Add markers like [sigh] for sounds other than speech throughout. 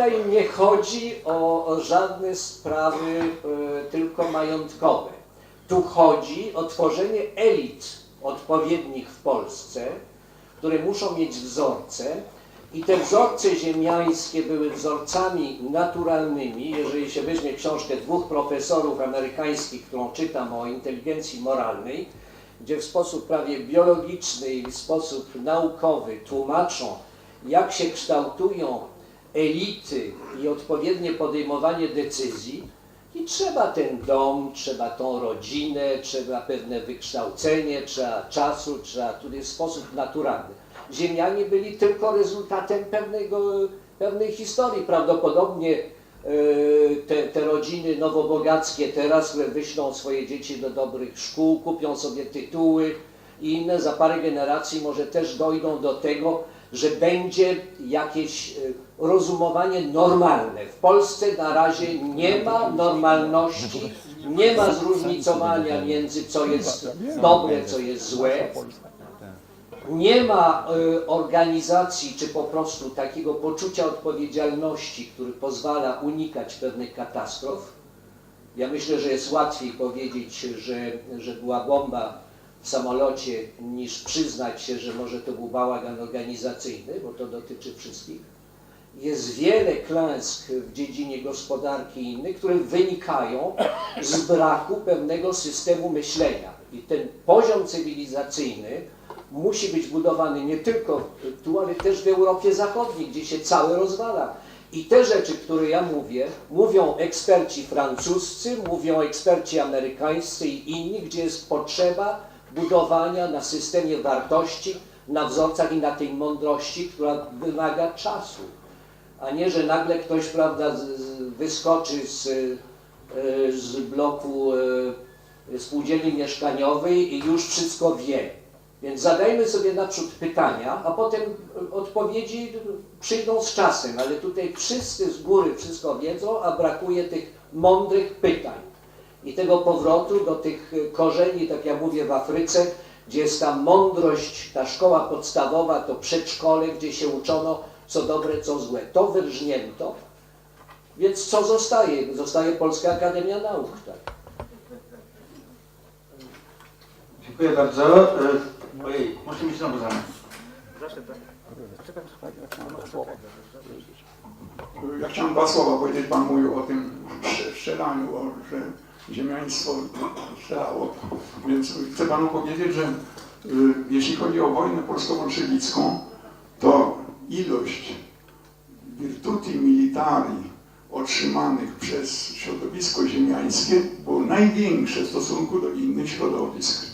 tutaj nie chodzi o, o żadne sprawy e, tylko majątkowe. Tu chodzi o tworzenie elit odpowiednich w Polsce, które muszą mieć wzorce i te wzorce ziemiańskie były wzorcami naturalnymi. Jeżeli się weźmie książkę dwóch profesorów amerykańskich, którą czytam o inteligencji moralnej, gdzie w sposób prawie biologiczny i w sposób naukowy tłumaczą, jak się kształtują elity i odpowiednie podejmowanie decyzji, i trzeba ten dom, trzeba tą rodzinę, trzeba pewne wykształcenie, trzeba czasu, trzeba tutaj w sposób naturalny. Ziemianie byli tylko rezultatem pewnego, pewnej historii. Prawdopodobnie e, te, te rodziny nowobogackie teraz, wyślą swoje dzieci do dobrych szkół, kupią sobie tytuły i inne, za parę generacji może też dojdą do tego, że będzie jakieś e, rozumowanie normalne. W Polsce na razie nie ma normalności, nie ma zróżnicowania między co jest dobre, co jest złe. Nie ma e, organizacji, czy po prostu takiego poczucia odpowiedzialności, który pozwala unikać pewnych katastrof. Ja myślę, że jest łatwiej powiedzieć, że, że była bomba w samolocie, niż przyznać się, że może to był bałagan organizacyjny, bo to dotyczy wszystkich. Jest wiele klęsk w dziedzinie gospodarki i innych, które wynikają z braku pewnego systemu myślenia. I ten poziom cywilizacyjny musi być budowany nie tylko tu, ale też w Europie Zachodniej, gdzie się całe rozwala. I te rzeczy, które ja mówię, mówią eksperci francuscy, mówią eksperci amerykańscy i inni, gdzie jest potrzeba budowania na systemie wartości, na wzorcach i na tej mądrości, która wymaga czasu. A nie, że nagle ktoś, prawda, wyskoczy z, e, z bloku e, spółdzielni mieszkaniowej i już wszystko wie. Więc zadajmy sobie naprzód pytania, a potem odpowiedzi przyjdą z czasem, ale tutaj wszyscy z góry wszystko wiedzą, a brakuje tych mądrych pytań i tego powrotu do tych korzeni, tak jak mówię, w Afryce, gdzie jest ta mądrość, ta szkoła podstawowa, to przedszkole, gdzie się uczono, co dobre, co złe. To wyrżnięto, więc co zostaje? Zostaje Polska Akademia Nauk, tak? Dziękuję bardzo. E, Ojej, muszę mieć znowu zamiast. Ja chciałem dwa słowa powiedzieć. Pan mówił o tym strze- strzelaniu, o, że ziemiaństwo strzelało. Więc chcę Panu powiedzieć, że y, jeśli chodzi o wojnę polsko-bolszewicką, to ilość virtuti militari otrzymanych przez środowisko ziemiańskie było największe w stosunku do innych środowisk.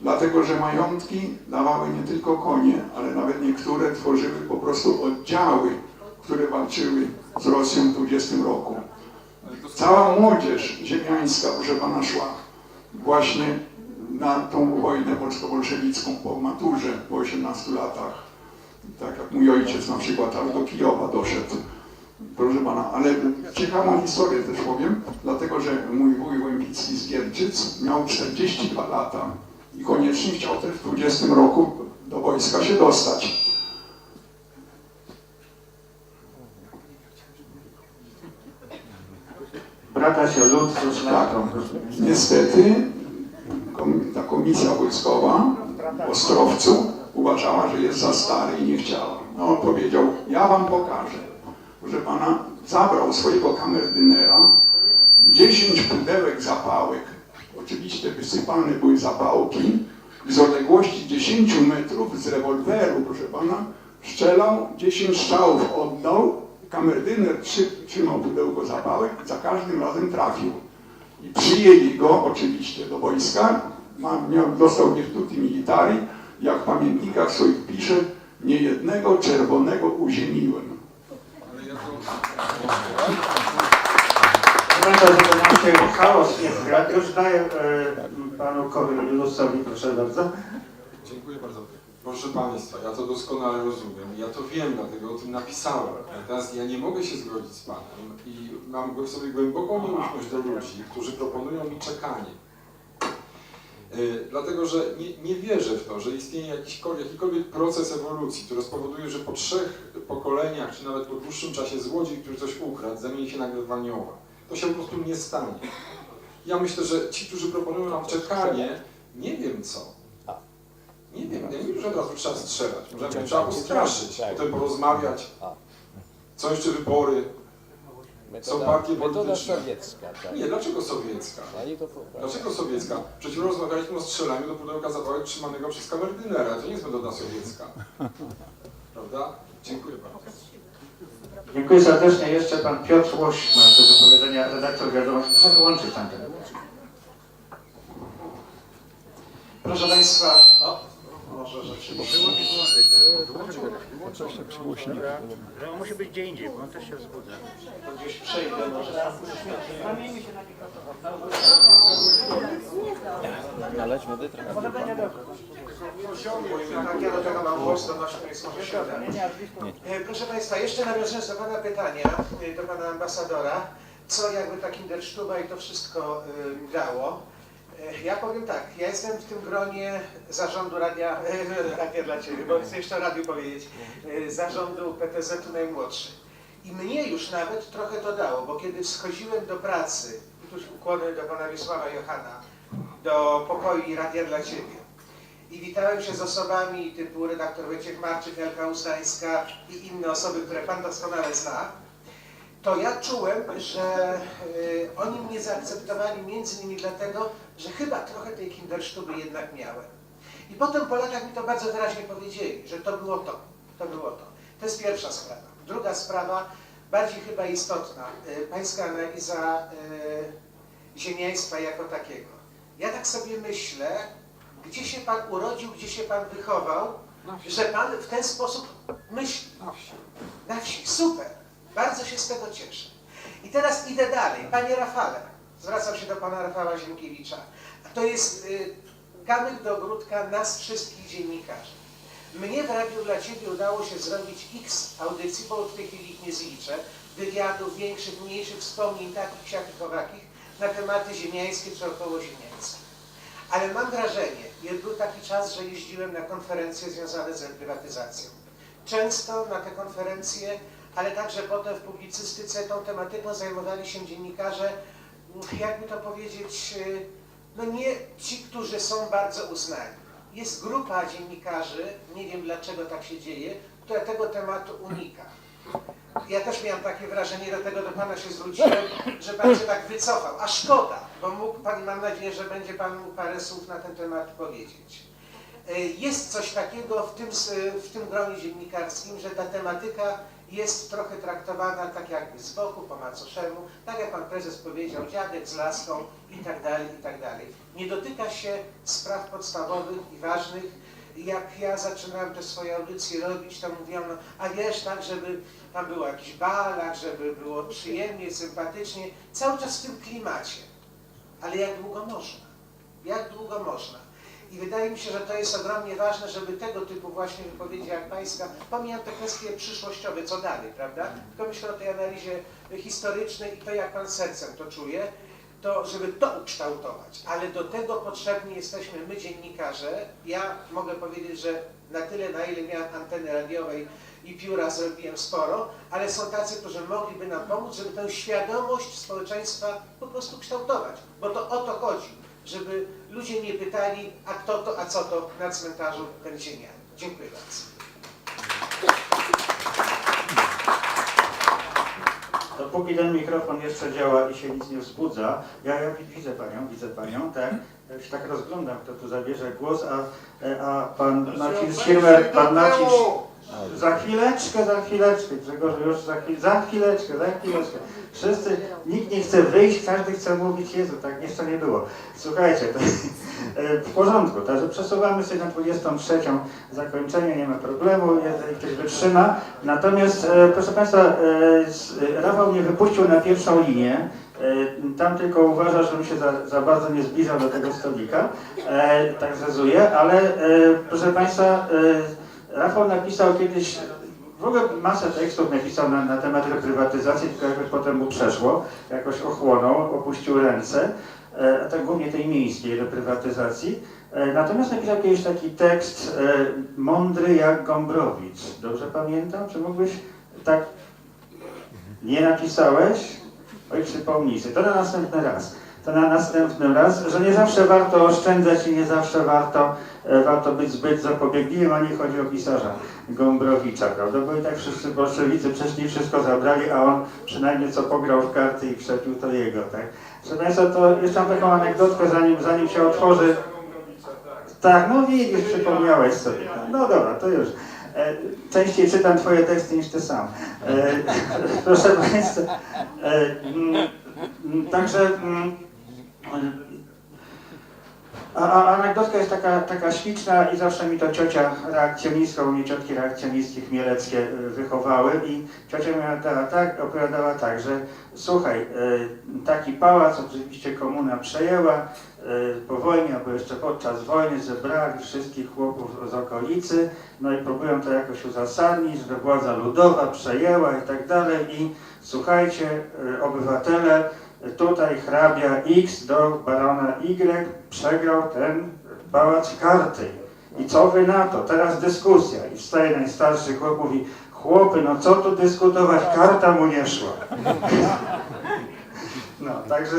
Dlatego, że majątki dawały nie tylko konie, ale nawet niektóre tworzyły po prostu oddziały, które walczyły z Rosją w 20 roku. Cała młodzież ziemiańska, proszę pana, szła właśnie na tą wojnę polsko-bolszewicką po maturze po 18 latach. Tak jak mój ojciec na przykład aż do Kijowa doszedł. Proszę pana, ale ciekawą historię też powiem, dlatego że mój wuj Łębicki z Gierczyc miał 42 lata i koniecznie chciał też w 20 roku do wojska się dostać. Brata się lud z oświatą. Niestety ta komisja wojskowa w Ostrowcu uważała, że jest za stary i nie chciała. No on powiedział, ja wam pokażę. Proszę pana, zabrał swojego kamerdynera, 10 pudełek zapałek, oczywiście wysypane były zapałki, z odległości 10 metrów z rewolweru, proszę pana, strzelał, 10 strzałów oddał, kamerdyner trzy, trzymał pudełko zapałek, za każdym razem trafił. I przyjęli go oczywiście do wojska, ma, miał, dostał virtuti militari, jak w pamiętnikach swoich pisze, niejednego czerwonego uziemiłem. To się chaos nie. Już daję e, panu Korylusowi, proszę bardzo. Dziękuję bardzo. Proszę Państwa, ja to doskonale rozumiem. Ja to wiem, dlatego o tym napisałem. Natomiast ja nie mogę się zgodzić z Panem i mam w sobie głęboką nieufność do ludzi, którzy proponują mi czekanie. Y, Dlatego, że nie, nie wierzę w to, że istnieje jakiś, jakikolwiek proces ewolucji, który spowoduje, że po trzech pokoleniach, czy nawet po dłuższym czasie złodziej, który coś ukradł, zamieni się nagle w anioła. To się po prostu nie stanie. Ja myślę, że ci, którzy proponują nam czekanie, nie wiem co. Że od razu trzeba strzelać. Może Tak, trzeba postraszyć, tak. potem porozmawiać. Są jeszcze wybory. Metoda, partie metoda polityczne. sowiecka, tak. Nie, dlaczego sowiecka? Poprawiają. Dlaczego sowiecka? Przecież rozmawialiśmy o strzelaniu do pudełka zapałek trzymanego przez kamerdynera. To nie jest metoda sowiecka. [laughs] Prawda? Dziękuję bardzo. Dziękuję serdecznie. Jeszcze pan Piotr Łoś ma coś do powiedzenia, redaktor wiadomości. Proszę wyłączyć tam ten. Proszę Państwa, o, może rzeczywiście. Coś tak przygłośni. Że on musi być gdzie indziej, bo on też się wzbudza. To gdzieś przejdę, może tam. Nalećmy do trochę. Tak, ja do tego mam głos, to nasz Państwo może się uda. E, Proszę Państwa, jeszcze nawiązując do Pana pytania, e, do Pana Ambasadora, co jakby ta Kindersztuba i to wszystko e, dało. E, Ja powiem tak, ja jestem w tym gronie zarządu radia, e, radia dla Ciebie, bo chcę jeszcze radiu powiedzieć, e, zarządu PTZ-u najmłodszy. I mnie już nawet trochę to dało, bo kiedy schodziłem do pracy, i tu ukłony do Pana Wiesława Johana, do pokoi Radia dla Ciebie, i witałem się z osobami typu redaktor Wojciech Marczyk, Elka Usańska i inne osoby, które Pan doskonale zna, to ja czułem, że y, oni mnie zaakceptowali między innymi dlatego, że chyba trochę tej kindersztuby jednak miałem. I potem po latach mi to bardzo wyraźnie powiedzieli, że to było to, to było to. To jest pierwsza sprawa. Druga sprawa, bardziej chyba istotna, y, pańska analiza y, ziemiaństwa jako takiego. Ja tak sobie myślę, gdzie się Pan urodził, gdzie się Pan wychował, że Pan w ten sposób myśli. Na wsi. Na wsi, super. Bardzo się z tego cieszę. I teraz idę dalej. Panie Rafale, zwracam się do Pana Rafała Ziemkiewicza. To jest y, kamyk do ogródka nas wszystkich dziennikarzy. Mnie w Radiu dla Ciebie udało się zrobić x audycji, bo w tej chwili ich nie zliczę, wywiadów większych, mniejszych, wspomnień takich, siakich, owakich, na tematy ziemiańskie czy okołoziemiańskie. Ale mam wrażenie, że był taki czas, że jeździłem na konferencje związane z reprywatyzacją. Często na te konferencje, ale także potem w publicystyce tą tematyką zajmowali się dziennikarze, jakby to powiedzieć, y, no nie ci, którzy są bardzo uznani. Jest grupa dziennikarzy, nie wiem dlaczego tak się dzieje, która tego tematu unika. Ja też miałem takie wrażenie, dlatego do Pana się zwróciłem, że Pan się tak wycofał. A szkoda, bo mógł Pan, mam nadzieję, że będzie Pan mógł parę słów na ten temat powiedzieć. E, Jest coś takiego w tym, w tym gronie dziennikarskim, że ta tematyka jest trochę traktowana tak jakby z boku, po macoszemu, tak jak Pan Prezes powiedział, dziadek z laską i tak dalej, i tak dalej. Nie dotyka się spraw podstawowych i ważnych. Jak ja zaczynałem te swoje audycje robić, to mówiono, a wiesz, tak, żeby tam był jakiś balak, żeby było przyjemnie, sympatycznie, cały czas w tym klimacie. Ale jak długo można? Jak długo można? I wydaje mi się, że to jest ogromnie ważne, żeby tego typu właśnie wypowiedzi jak Pańska, pomijam te kwestie przyszłościowe, co dalej, prawda? Tylko myślę o tej analizie historycznej i to, jak Pan sercem to czuje, to żeby to ukształtować. Ale do tego potrzebni jesteśmy my, dziennikarze. Ja mogę powiedzieć, że na tyle, na ile miałem anteny radiowej i pióra zrobiłem sporo, ale są tacy, którzy mogliby nam pomóc, żeby tę świadomość społeczeństwa po prostu kształtować. Bo to o to chodzi, żeby ludzie nie pytali, a kto to, a co to na cmentarzu ten ziemian. Dziękuję bardzo. Dopóki ten mikrofon jeszcze działa i się nic nie wzbudza, ja, ja wi- widzę panią, widzę panią, tak? Ja się tak rozglądam, kto tu zabierze głos, a, a pan Marcin Schirmer, pan Marcin... Za chwileczkę, za chwileczkę, Grzegorz, już za, chwil, za chwileczkę, za chwileczkę. Wszyscy, nikt nie chce wyjść, każdy chce mówić, Jezu, tak jeszcze nie było. Słuchajcie, to, e, w porządku, także przesuwamy się na 23. zakończenie, nie ma problemu, jeżeli ktoś wytrzyma. Natomiast, e, proszę Państwa, e, Rafał mnie wypuścił na pierwszą linię. Tam tylko uważa, żebym się za, za bardzo nie zbliżał do tego stolika, tak zezuje, ale proszę Państwa, Rafał napisał kiedyś, w ogóle masę tekstów napisał na, na temat reprywatyzacji, tylko jakoś potem mu przeszło, jakoś ochłonął, opuścił ręce, e, a tak głównie tej miejskiej reprywatyzacji. E, Natomiast napisał kiedyś taki tekst e, mądry jak Gombrowicz. Dobrze pamiętam? Czy mógłbyś tak... Nie napisałeś? Oj, przypomnij sobie. To na następny raz. To na następny raz, że nie zawsze warto oszczędzać i nie zawsze warto, e, warto być zbyt zapobiegliwym, a nie chodzi o pisarza Gombrowicza, prawda? Bo i tak wszyscy bolszewicy przeszli wszystko zabrali, a on przynajmniej co pograł w karty i krzepił to jego, tak? Proszę Państwa, to jeszcze mam taką anegdotkę, zanim, zanim się otworzy. Tak, no widzisz, przypomniałeś sobie. No dobra, to już. E, częściej czytam Twoje teksty niż Ty sam. E, [laughs] proszę Państwa, mm, mm, także mm, a, anegdotka jest taka, taka śliczna i zawsze mi to ciocia reakcjonistka, u mnie ciotki reakcjonistki chmieleckie y, wychowały i ciocia mi opowiadała tak, opowiadała tak, że słuchaj, y, taki pałac oczywiście komuna przejęła y, po wojnie albo jeszcze podczas wojny zebrali wszystkich chłopów z okolicy, no i próbują to jakoś uzasadnić, że władza ludowa przejęła i tak dalej i słuchajcie, obywatele, tutaj hrabia X do barona Y przegrał ten pałac karty. I co wy na to? Teraz dyskusja. I wstaje najstarszy chłop mówi, chłopy, no co tu dyskutować, karta mu nie szła. [laughs] No, także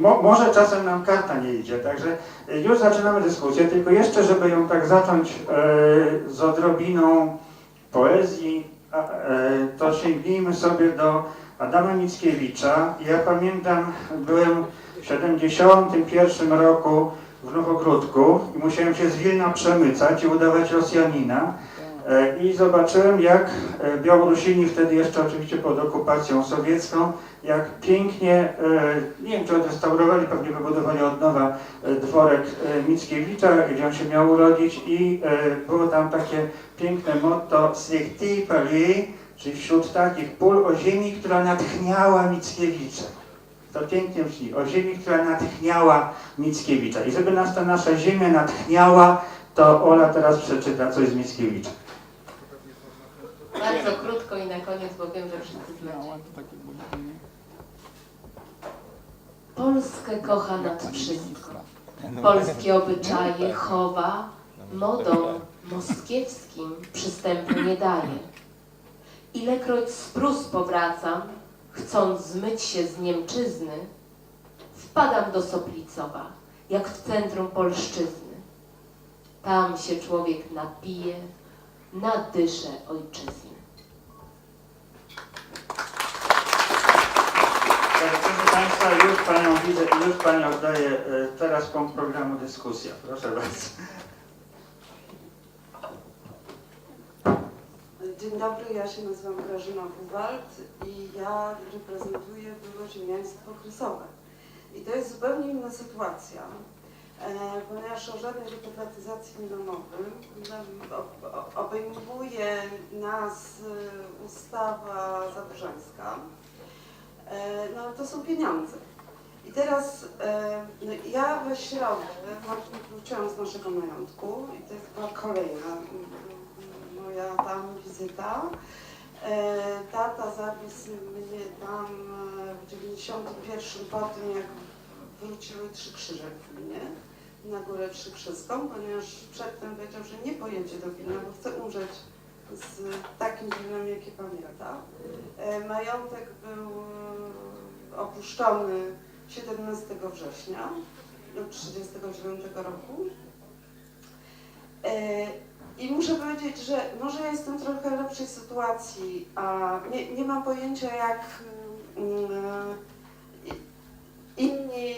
mo, może czasem nam karta nie idzie, także y, już zaczynamy dyskusję, tylko jeszcze, żeby ją tak zacząć e, z odrobiną poezji, a, e, to sięgnijmy sobie do Adama Mickiewicza. Ja pamiętam, byłem w 71 roku w Nowogródku i musiałem się z Wilna przemycać i udawać Rosjanina. E, I zobaczyłem, jak e, Białorusini, wtedy jeszcze oczywiście pod okupacją sowiecką, jak pięknie, e, nie wiem czy odrestaurowali, pewnie wybudowali od nowa dworek Mickiewicza, gdzie on się miał urodzić i było tam takie piękne motto Slichti Paris, czyli wśród takich pól o ziemi, która natchniała Mickiewicza. To pięknie brzmi, o ziemi, która natchniała Mickiewicza. I żeby nas ta nasza ziemia natchniała, to Ola teraz przeczyta coś z Mickiewicza. Bardzo krótko i na koniec, bo wiem, że wszyscy znacie. Polskę kocha nad wszystko. Polskie obyczaje chowa, modą moskiewskim przystępu nie daje. Ilekroć z Prus powracam, chcąc zmyć się z Niemczyzny, wpadam do Soplicowa, jak w centrum polszczyzny. Tam się człowiek napije, nadysze ojczyzny. Tak, Proszę Państwa, już Panią widzę już Panią oddaję e, teraz punkt programu dyskusja. Proszę bardzo. Dzień dobry, ja się nazywam Grażyna Buwald i ja reprezentuję byłe ziemiaństwo krysowe. I to jest zupełnie inna sytuacja, e, ponieważ o żadnej reprywatyzacji nie o- Obejmuje nas e, ustawa zabrzeńska. E, No ale to są pieniądze. I teraz no, ja we środę wróciłam z naszego majątku i to jest była kolejna moja tam wizyta. E, Tata zawiózł mnie tam e, w 91 po tym, jak wróciły Trzy Krzyże w Wilnie, na górę Trzykrzyską, ponieważ przedtem powiedział, że nie pojedzie do Wilna, bo chce umrzeć z takim Wilnem, jakie pamięta. E, Majątek był opuszczony 17 września 1939 roku. E, I muszę powiedzieć, że może jestem w trochę lepszej sytuacji, a nie, nie mam pojęcia jak mm, i- inni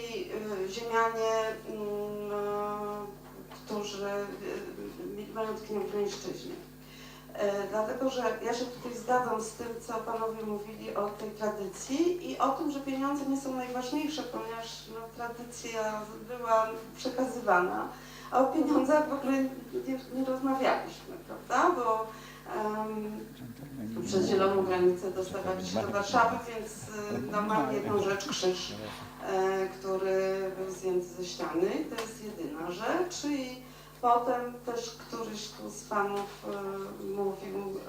y, ziemianie, mm, którzy y, mieli majątki na. E, Dlatego, że ja się tutaj zgadzam z tym, co panowie mówili o tej tradycji i o tym, że pieniądze nie są najważniejsze, ponieważ no, tradycja była przekazywana, a o pieniądzach w ogóle nie, nie rozmawialiśmy, prawda? Bo em, przez zieloną granicę dostawali się do Warszawy, więc y, no, mam jedną rzecz, krzyż, e, który był zdjęty ze ściany. To jest jedyna rzecz. I potem też któryś tu z panów e, mówił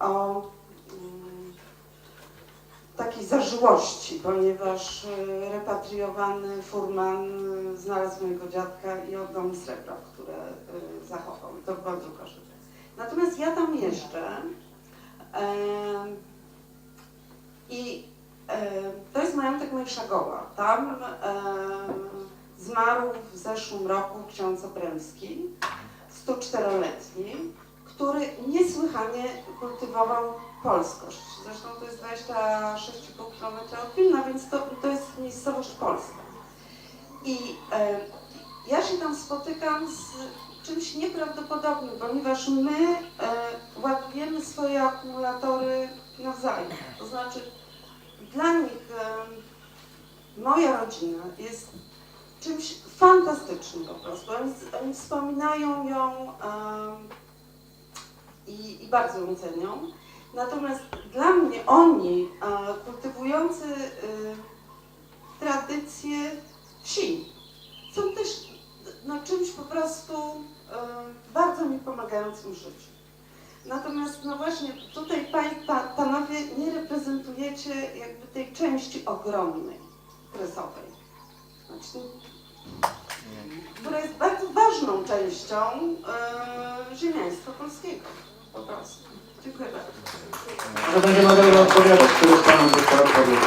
e, o mm, takiej zażyłości, ponieważ e, repatriowany furman znalazł mojego dziadka i oddał mi srebro, które zachował. I to bardzo proszę. Natomiast ja tam em, i to jest majątek Mojszagoła. Tam em, zmarł w zeszłym roku ksiądz Obremski, 104-letni, który niesłychanie kultywował polskość. Zresztą to jest 26,5 km od Wilna, więc to, to jest miejscowość polska. I e, ja się tam spotykam z czymś nieprawdopodobnym, ponieważ my e, ładujemy swoje akumulatory nawzajem. To znaczy dla nich e, moja rodzina jest czymś fantastycznym po prostu. Oni, oni wspominają ją i, i bardzo ją cenią. Natomiast dla mnie oni, e, kultywujący e, tradycje wsi, są też no, czymś po prostu e, bardzo mi pomagającym w życiu. Natomiast no właśnie tutaj pań, pa, panowie nie reprezentujecie jakby tej części ogromnej, kresowej. Znaczy, która jest bardzo ważną częścią e, ziemiaństwa polskiego. Po prostu. Dziękuję bardzo. Może będzie mogę odpowiadać, który z panów chciał odpowiedzieć.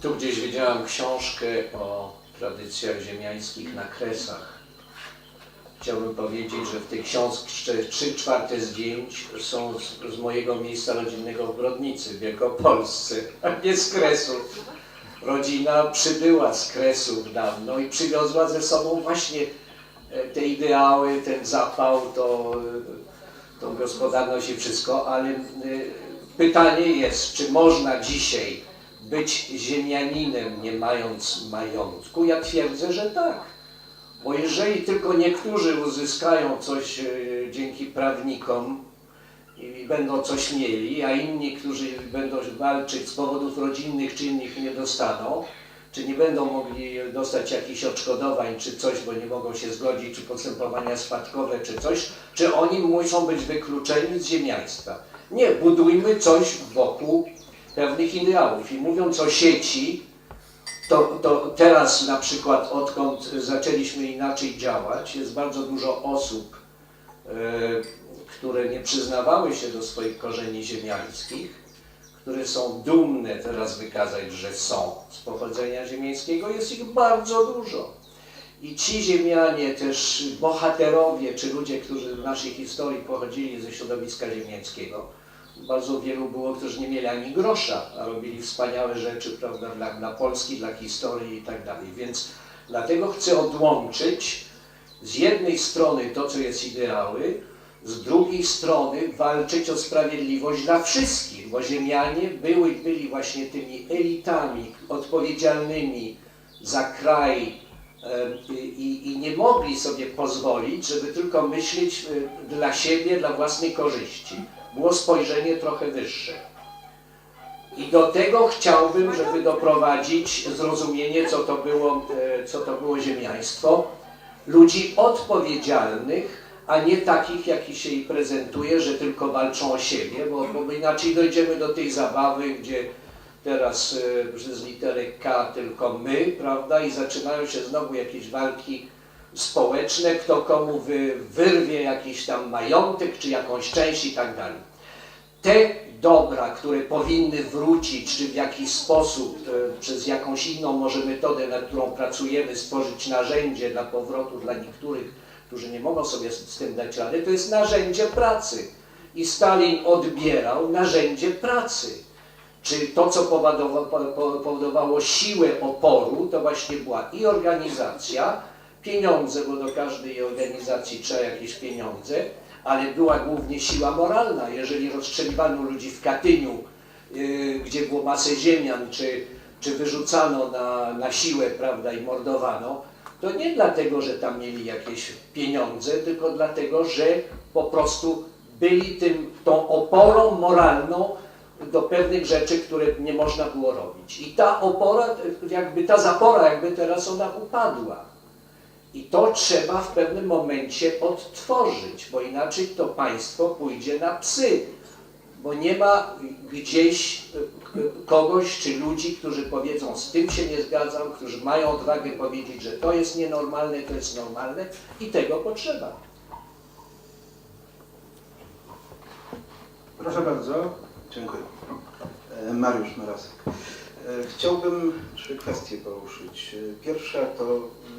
Tu gdzieś widziałam książkę o tradycjach ziemiańskich na Kresach. Chciałbym powiedzieć, że w tej książce trzy czwarte zdjęć są z, z mojego miejsca rodzinnego w Brodnicy, w Wielkopolsce, a nie z Kresów. Rodzina przybyła z Kresów dawno i przywiozła ze sobą właśnie e, te ideały, ten zapał, to, e, tą gospodarność i wszystko, ale e, pytanie jest, czy można dzisiaj być ziemianinem, nie mając majątku? Ja twierdzę, że tak. Bo jeżeli tylko niektórzy uzyskają coś e, dzięki prawnikom i będą coś mieli, a inni, którzy będą walczyć z powodów rodzinnych czy innych nie dostaną, czy nie będą mogli dostać jakichś odszkodowań czy coś, bo nie mogą się zgodzić, czy postępowania spadkowe, czy coś, czy oni muszą być wykluczeni z ziemiaństwa. Nie, budujmy coś wokół pewnych ideałów. I mówiąc o sieci, to, to teraz na przykład odkąd zaczęliśmy inaczej działać, jest bardzo dużo osób, e, które nie przyznawały się do swoich korzeni ziemiańskich, które są dumne teraz wykazać, że są z pochodzenia ziemiańskiego, jest ich bardzo dużo. I ci ziemianie, też bohaterowie, czy ludzie, którzy w naszej historii pochodzili ze środowiska ziemiańskiego, bardzo wielu było, którzy nie mieli ani grosza, a robili wspaniałe rzeczy prawda, dla, dla Polski, dla historii i tak dalej. Więc dlatego chcę odłączyć z jednej strony to, co jest ideały, z drugiej strony walczyć o sprawiedliwość dla wszystkich, bo ziemianie były, byli właśnie tymi elitami odpowiedzialnymi za kraj i, i nie mogli sobie pozwolić, żeby tylko myśleć e, dla siebie, dla własnej korzyści. Było spojrzenie trochę wyższe. I do tego chciałbym, żeby doprowadzić zrozumienie, co to było, e, co to było ziemiaństwo, ludzi odpowiedzialnych, a nie takich, jakich się ich prezentuje, że tylko walczą o siebie, bo, bo inaczej dojdziemy do tej zabawy, gdzie teraz e, przez literę K tylko my, prawda, i zaczynają się znowu jakieś walki społeczne, kto komu wy, wyrwie jakiś tam majątek, czy jakąś część i tak dalej. Te dobra, które powinny wrócić, czy w jakiś sposób, e, przez jakąś inną może metodę, nad którą pracujemy, stworzyć narzędzie dla powrotu dla niektórych, którzy nie mogą sobie z, tym dać rady, to jest narzędzie pracy. I Stalin odbierał narzędzie pracy. Czy to, co powodowało, powodowało siłę oporu, to właśnie była i organizacja, pieniądze, bo do każdej organizacji trzeba jakieś pieniądze, ale była głównie siła moralna. Jeżeli rozstrzeliwano ludzi w Katyniu, yy, gdzie było masę ziemian, czy, czy wyrzucano na, na siłę, prawda, i mordowano, to nie dlatego, że tam mieli jakieś pieniądze, tylko dlatego, że po prostu byli tym, tą oporą moralną do pewnych rzeczy, które nie można było robić. I ta opora, jakby ta zapora, jakby teraz ona upadła. I to trzeba w pewnym momencie odtworzyć, bo inaczej to państwo pójdzie na psy. Bo nie ma gdzieś y, kogoś czy ludzi, którzy powiedzą, z tym się nie zgadzam, którzy mają odwagę powiedzieć, że to jest nienormalne, to jest normalne i tego potrzeba. Proszę bardzo. Dziękuję. E, Mariusz Marasek. E, Chciałbym trzy kwestie poruszyć. E, Pierwsza to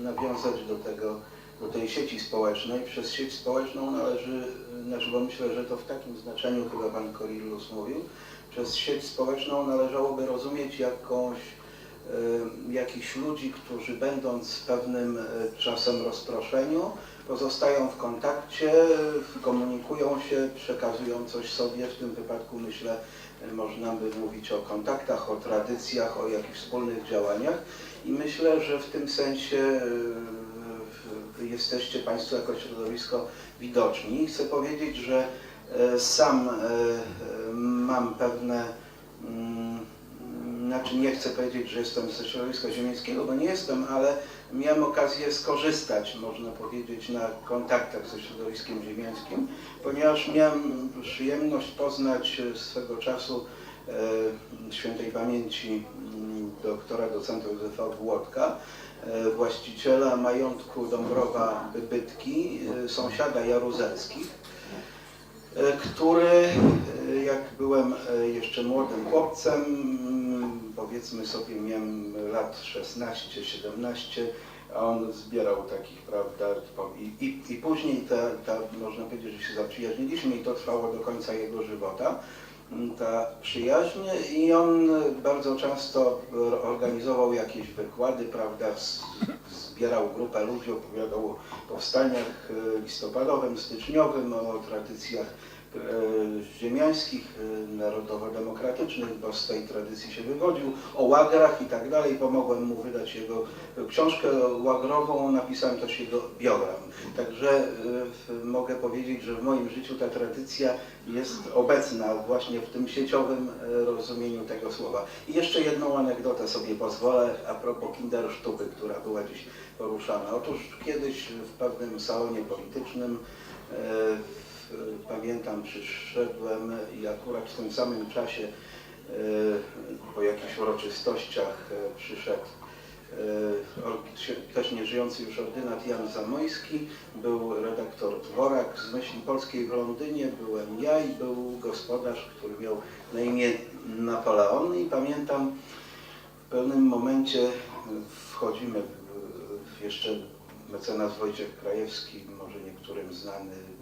nawiązać do tego, do tej sieci społecznej. Przez sieć społeczną należy, znaczy bo myślę, że to w takim znaczeniu chyba pan Korillus mówił, przez sieć społeczną należałoby rozumieć jakąś, e, jakichś ludzi, którzy będąc w pewnym e, czasem rozproszeniu, pozostają w kontakcie, komunikują się, przekazują coś sobie. W tym wypadku myślę, można by mówić o kontaktach, o tradycjach, o jakichś wspólnych działaniach i myślę, że w tym sensie e, jesteście Państwo jako środowisko widoczni. Chcę powiedzieć, że e, sam e, mam pewne znaczy nie chcę powiedzieć, że jestem ze środowiska ziemieckiego, bo nie jestem, ale miałem okazję skorzystać, można powiedzieć, na kontaktach ze środowiskiem ziemiańskim, ponieważ miałem przyjemność poznać swego czasu e, świętej pamięci mm, doktora docenta Józefa Włodka, e, właściciela majątku Dąbrowa Bytki, e, sąsiada Jaruzelskich, który e, jak byłem e, jeszcze młodym chłopcem, mm, powiedzmy sobie miałem lat 16-17, a on zbierał takich, prawda, i, i, i później ta, ta, można powiedzieć, że się zaprzyjaźniliśmy i to trwało do końca jego żywota, mm, ta przyjaźń. I on bardzo często organizował jakieś wykłady, prawda, z- zbierał grupę ludzi, opowiadał o powstaniach e, listopadowym, styczniowym, o tradycjach ziemiańskich, e, narodowo-demokratycznych, bo z tej tradycji się wywodził, o łagrach i tak dalej. Pomogłem mu wydać jego książkę łagrową, napisałem też jego biogram. Także e, mogę powiedzieć, że w moim życiu ta tradycja jest obecna właśnie w tym sieciowym e, rozumieniu tego słowa. I jeszcze jedną anegdotę sobie pozwolę a propos Kindersztuby, która była dziś poruszana. Otóż kiedyś w pewnym salonie politycznym e, pamiętam, przyszedłem i akurat w tym samym czasie e, po jakichś uroczystościach e, przyszedł e, też nieżyjący już ordynat Jan Zamojski, był redaktor Dworak z Myśli Polskiej w Londynie, byłem ja i był gospodarz, który miał na imię Napoleon. I pamiętam w pewnym momencie wchodzimy jeszcze mecenas Wojciech Krajewski, może niektórym znany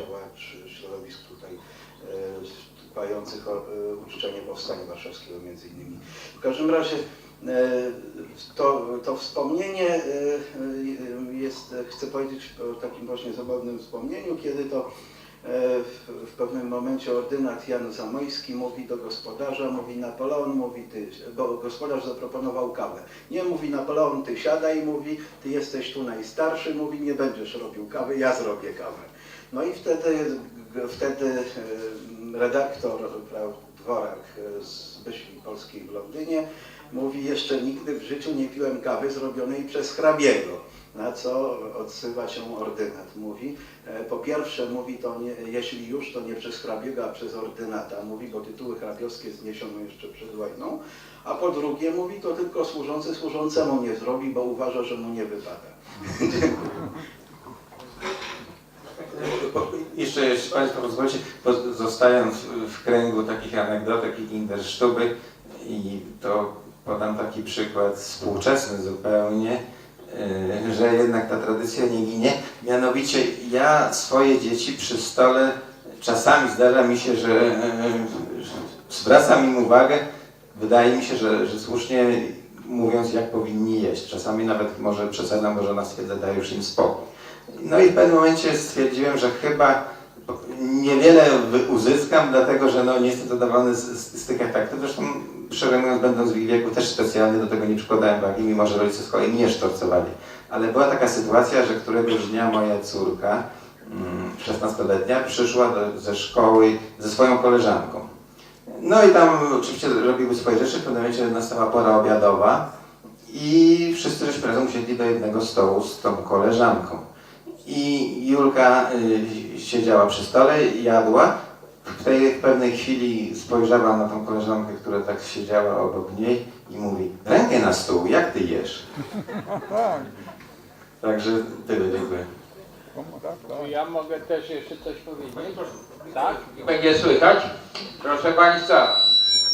m, działacz środowisk tutaj e, dbających o e, uczczenie Powstania Warszawskiego między innymi. W każdym razie e, to, to wspomnienie e, e, jest, chcę powiedzieć o takim właśnie zabawnym wspomnieniu, kiedy to e, w, w pewnym momencie ordynat Jan Zamojski mówi do gospodarza, mówi Napoleon, mówi ty, bo gospodarz zaproponował kawę. Nie mówi Napoleon, ty siadaj, mówi, ty jesteś tu najstarszy, mówi, nie będziesz robił kawy, ja zrobię kawę. No i wtedy, wtedy e, redaktor Dworak e, z Myśli Polskiej w Londynie mówi, jeszcze nigdy w życiu nie piłem kawy zrobionej przez hrabiego. Na co odsyła się ordynat. Mówi, e, po pierwsze mówi to, nie, jeśli już, to nie przez hrabiego, a przez ordynata. Mówi, bo tytuły hrabiowskie zniesiono jeszcze przed wojną. A po drugie mówi, to tylko służący służącemu nie zrobi, bo uważa, że mu nie wypada. [laughs] Po- Jeszcze, jeśli Państwo pozwolicie, poz- zostając w kręgu takich anegdotek i kindersztuby i to podam taki przykład współczesny zupełnie, yy, że jednak ta tradycja nie ginie. Mianowicie ja swoje dzieci przy stole czasami zdarza mi się, że yy, że zwracam im uwagę, wydaje mi się, że, że słusznie mówiąc jak powinni jeść. Czasami nawet może przesadzam, bo żona stwierdza, daj już im spokój. No i w pewnym momencie stwierdziłem, że chyba niewiele uzyskam, dlatego że no, nie jestem zadowolony z, z, z tych efektów. Zresztą szczerze będąc w ich wieku też specjalnie do tego nie przykładałem wagi, mimo że rodzice z kolei mnie sztorcowali. Ale była taka sytuacja, że któregoś dnia moja córka, mm, 16-letnia, przyszła do, ze szkoły ze swoją koleżanką. No i tam oczywiście robiły swoje rzeczy, w pewnym momencie nastała pora obiadowa i wszyscy żeśmy razem usiedli do jednego stołu z tą koleżanką. I Julka y, siedziała przy stole, jadła. W tej w pewnej chwili spojrzała na tą koleżankę, która tak siedziała obok niej i mówi, rękę na stół, jak ty jesz? [laughs] Także tyle, dziękuję. Czy ja mogę też jeszcze coś powiedzieć? Tak? Będzie słychać? Proszę Państwa,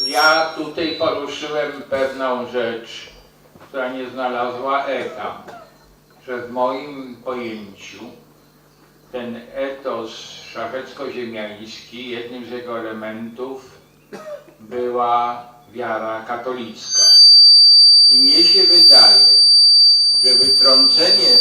ja tutaj poruszyłem pewną rzecz, która nie znalazła echa, że w moim pojęciu ten etos szlachecko-ziemiański, jednym z jego elementów była wiara katolicka. I mnie się wydaje, że wytrącenie,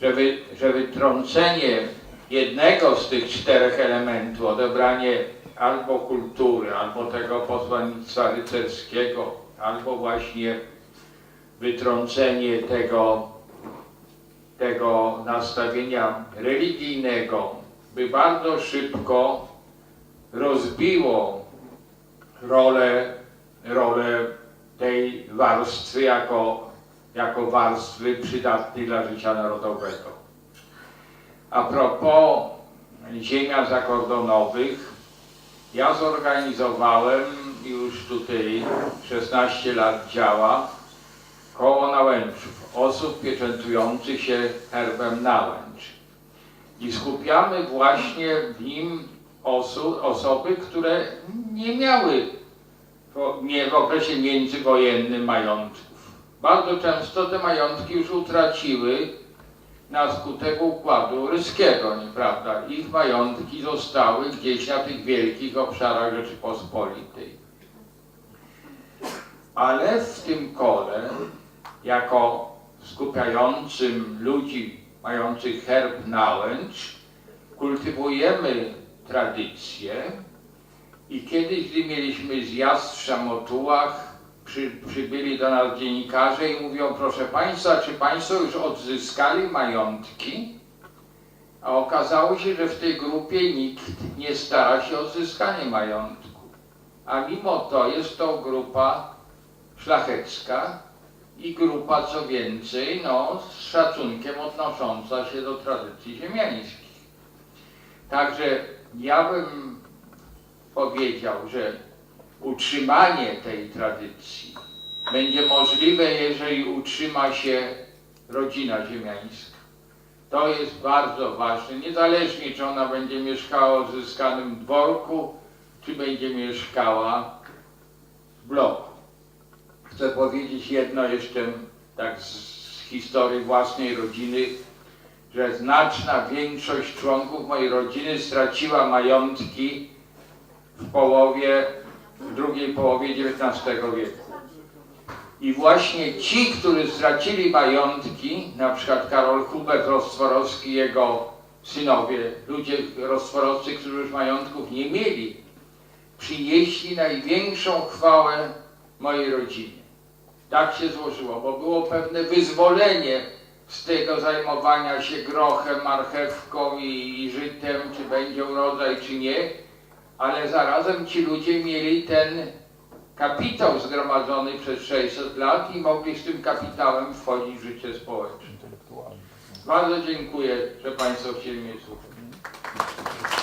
że, wy, że wytrącenie jednego z tych czterech elementów, odebranie albo kultury, albo tego posłannictwa rycerskiego, albo właśnie wytrącenie tego, tego nastawienia religijnego, by bardzo szybko rozbiło rolę, rolę tej warstwy jako, jako warstwy przydatnej dla życia narodowego. A propos ziemian zakordonowych, ja zorganizowałem już tutaj 16 lat działa koło Nałęczów, osób pieczętujących się herbem Nałęcz. I skupiamy właśnie w nim osoby, które nie miały w okresie międzywojennym majątków. Bardzo często te majątki już utraciły na skutek układu ryskiego, nieprawda? Ich majątki zostały gdzieś na tych wielkich obszarach Rzeczypospolitej. Ale w tym kole, jako skupiającym ludzi mających herb nałęcz, kultywujemy tradycję i kiedyś, gdy mieliśmy zjazd w Szamotułach, przy, przybyli do nas dziennikarze i mówią, proszę Państwa, czy Państwo już odzyskali majątki? A okazało się, że w tej grupie nikt nie stara się o odzyskanie majątku. A mimo to jest to grupa szlachecka i grupa, co więcej, no, z szacunkiem odnosząca się do tradycji ziemiańskich. Także ja bym powiedział, że utrzymanie tej tradycji będzie możliwe, jeżeli utrzyma się rodzina ziemiańska. To jest bardzo ważne, niezależnie czy ona będzie mieszkała w odzyskanym dworku, czy będzie mieszkała w bloku. Chcę powiedzieć jedno jeszcze tak z, historii własnej rodziny, że znaczna większość członków mojej rodziny straciła majątki w połowie, w drugiej połowie XIX wieku. I właśnie ci, którzy stracili majątki, na przykład Karol Hubert Rostworowski, jego synowie, ludzie rostworowscy, którzy już majątków nie mieli, przynieśli największą chwałę mojej rodzinie. Tak się złożyło, bo było pewne wyzwolenie z tego zajmowania się grochem, marchewką i, i żytem, czy będzie urodzaj, czy nie, ale zarazem ci ludzie mieli ten kapitał zgromadzony przez 600 lat i mogli z tym kapitałem wchodzić w życie społeczne. Bardzo dziękuję, że Państwo chcieli mnie słuchać.